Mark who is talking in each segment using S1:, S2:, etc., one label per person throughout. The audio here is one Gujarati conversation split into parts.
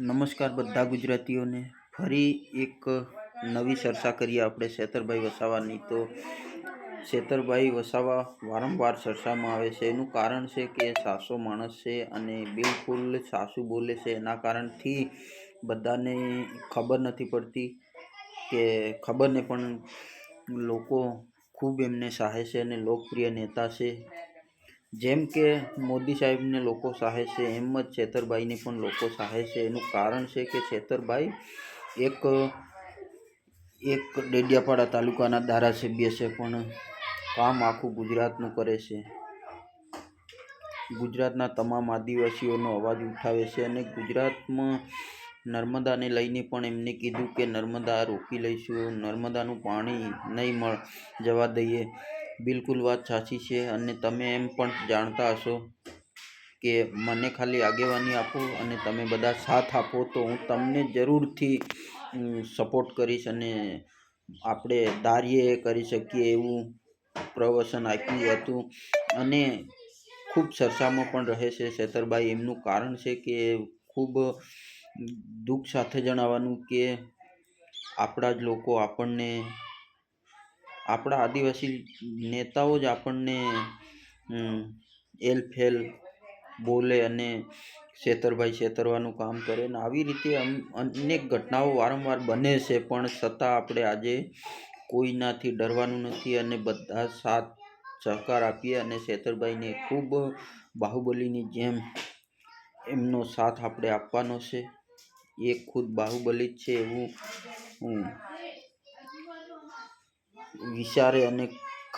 S1: નમસ્કાર બધા ગુજરાતીઓને. ફરી એક નવી ચર્ચા કરીએ આપણે શેતરભાઈ વસાવાની. તો શેતરભાઈ વસાવા વારંવાર ચર્ચામાં આવે છે. એનું કારણ છે કે સાસો માણસ છે અને બિલકુલ સાસુ બોલે છે. એના કારણથી બધાને ખબર નથી પડતી કે ખબર ને પણ લોકો ખૂબ એમને સાહે છે અને લોકપ્રિય નેતા છે. જેમ કે મોદી સાહેબને લોકો ચાહે છે, એમ જ છેતરભાઈને પણ લોકો સહાય છે. એનું કારણ છે કે છેતરભાઈ એક એક ડેડિયાપાડા તાલુકાના ધારાસભ્ય છે, પણ કામ આખું ગુજરાતનું કરે છે. ગુજરાતના તમામ આદિવાસીઓનો અવાજ ઉઠાવે છે અને ગુજરાતમાં નર્મદાને લઈને પણ એમને કીધું કે, નર્મદા રોકી લઈશું, નર્મદાનું પાણી નહીં મળ, જવા દઈએ. બિલકુલ વાત સાચી છે અને તમે એમ પણ જાણતા હશો કે મને ખાલી આગેવાની આપો અને તમે બધા સાથ આપો તો હું તમને જરૂરથી સપોર્ટ કરીશ અને આપણે ધારીએ કરી શકીએ એવું પ્રવચન આપ્યું હતું. અને ખૂબ ચર્ચામાં પણ રહે છે શેતરબાઈ એમનું કારણ છે કે ખૂબ દુઃખ સાથે જણાવવાનું કે આપણા જ લોકો આપણને આપણા આદિવાસી નેતાઓ જ આપણને એલફેલ બોલે અને છેતરભાઈ છેતરવાનું કામ કરે ને આવી રીતે અનેક ઘટનાઓ વારંવાર બને છે, પણ છતાં આપણે આજે કોઈનાથી ડરવાનું નથી અને બધા સાથ સહકાર આપીએ અને છેતરભાઈને ખૂબ બાહુબલીની જેમ એમનો સાથ આપણે આપવાનો છે. એ ખુદ બાહુબલી જ છે એવું વિચારે અને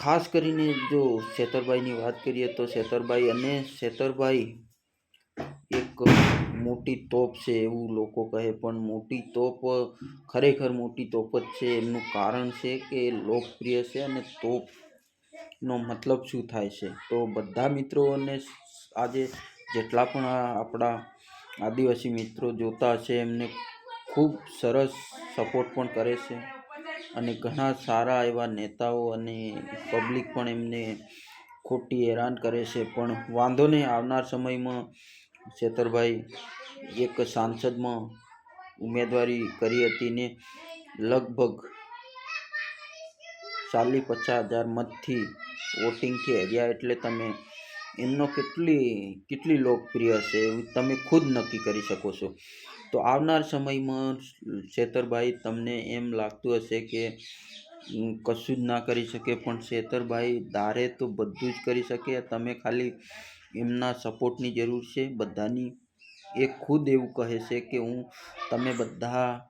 S1: ખાસ કરીને જો છેતરભાઈની વાત કરીએ તો છેતરભાઈ અને છેતરભાઈ એક મોટી તોપ છે એવું લોકો કહે, પણ મોટી તોપ ખરેખર મોટી તોપ જ છે. એમનું કારણ છે કે લોકપ્રિય છે અને તોપનો મતલબ શું થાય છે? તો બધા મિત્રોને આજે જેટલા પણ આપણા આદિવાસી મિત્રો જોતા હશે, એમને ખૂબ સરસ સપોર્ટ પણ કરે છે. અને ઘણા સારા એવા નેતાઓ અને પબ્લિક પણ એમને ખોટી હેરાન કરે છે. પણ વાંધો નહીં, આવનાર સમયમાં છેતરભાઈ એક સાંસદમાં ઉમેદવારી કરી હતી ને લગભગ ચાલીસ પચાસ હજાર મતથી વોટિંગથી હર્યા એટલે તમે એમનો કેટલી કેટલી લોકપ્રિય છે એવું તમે ખુદ નક્કી કરી શકો છો. તો આવનાર સમયમાં છેતરભાઈ તમને એમ લાગતું હશે કે કશું જ ના કરી શકે, પણ છેતરભાઈ દારે તો બધું જ કરી શકે. તમે ખાલી એમના સપોર્ટની જરૂર છે. બધાની એ ખુદ એવું કહે છે કે હું, તમે બધા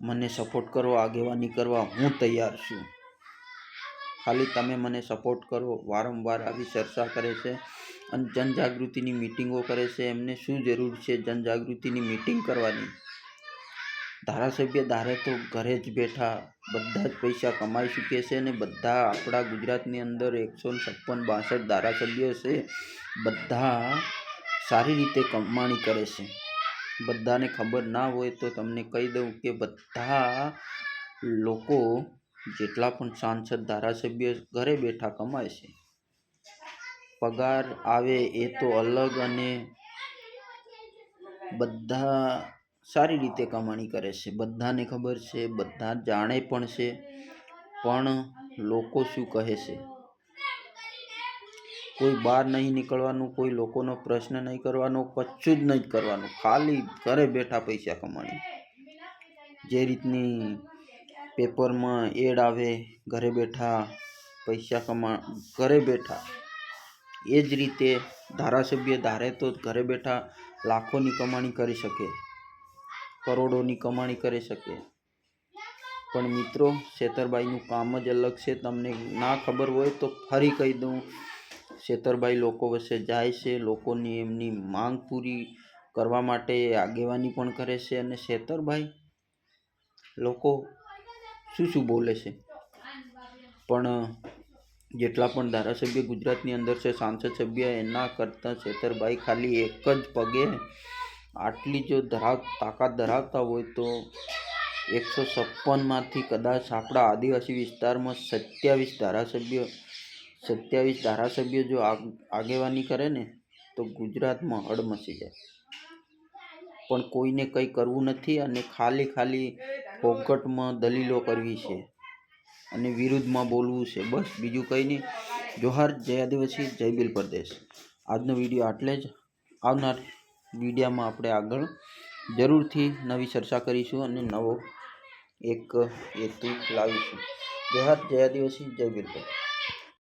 S1: મને સપોર્ટ કરો, આગેવાની કરવા હું તૈયાર છું. ખાલી તમે મને સપોર્ટ કરો, વારંવાર આવી ચર્ચા કરે છે અને જનજાગૃતિની મિટિંગો કરે છે. એમને શું જરૂર છે જનજાગૃતિની મિટિંગ કરવાની? ધારાસભ્ય ધારે તો ઘરે જ બેઠા બધા જ પૈસા કમાઈ શકે છે અને બધા આપણા ગુજરાતની અંદર એકસો છપ્પન બાસઠ ધારાસભ્ય છે. બધા સારી રીતે કમાણી કરે છે. બધાને ખબર ના હોય તો તમને કહી દઉં કે બધા લોકો જેટલા પણ સાંસદ ધારાસભ્ય ઘરે બેઠા કમાય છે. પગાર આવે એ તો અલગ અને બધા સારી રીતે કમાણી કરે છે. બધાને ખબર છે, બધા જાણે પણ છે, પણ લોકો શું કહે છે? કોઈ બહાર નહીં નીકળવાનું, કોઈ લોકોનો પ્રશ્ન નહીં કરવાનો, કશું જ નહીં કરવાનું. ખાલી ઘરે બેઠા પૈસા કમાણી. જે રીતની પેપરમાં એડ આવે, ઘરે બેઠા પૈસા કમા, ઘરે બેઠા. એ જ રીતે ધારાસભ્ય ધારે તો ઘરે બેઠા લાખોની કમાણી કરી શકે, કરોડોની કમાણી કરી શકે. પણ મિત્રો છેતરબાઈનું કામ જ અલગ છે. તમને ના ખબર હોય તો ફરી કહી દઉં. છેતરબાઈ લોકો વચ્ચે જાય છે, લોકોની એમની માંગ પૂરી કરવા માટે આગેવાની પણ કરે છે. અને છેતરભાઈ લોકો શું શું બોલે છે? પણ, જેટલા પણ ધારાસભ્ય ગુજરાતની અંદર છે, સાંસદ સભ્ય, એના કરતાં છેતરભાઈ ખાલી એક જ પગે. આટલી જો ધરાવ, તાકાત ધરાવતા હોય તો એકસો છપ્પનમાંથી કદાચ આપણા આદિવાસી વિસ્તારમાં સત્યાવીસ ધારાસભ્ય સત્યાવીસ ધારાસભ્ય જો આગેવાની કરે ને, તો ગુજરાતમાં હડમચી જાય. પણ કોઈને કંઈ કરવું નથી અને ખાલી ખાલી ફોકટમાં દલીલો કરવી છે અને વિરુદ્ધમાં બોલવું છે. બસ, બીજું કંઈ નહીં. જોહાર, જય આદિવાસી, જય બિલ પ્રદેશ. આજનો વીડિયો આટલે જ. આવનાર વિડીયામાં આપણે આગળ જરૂરથી નવી ચર્ચા કરીશું અને નવો એક હેતુ લાવીશું. જોહાર, જય આદિવાસી, જય બિલ પ્રદેશ.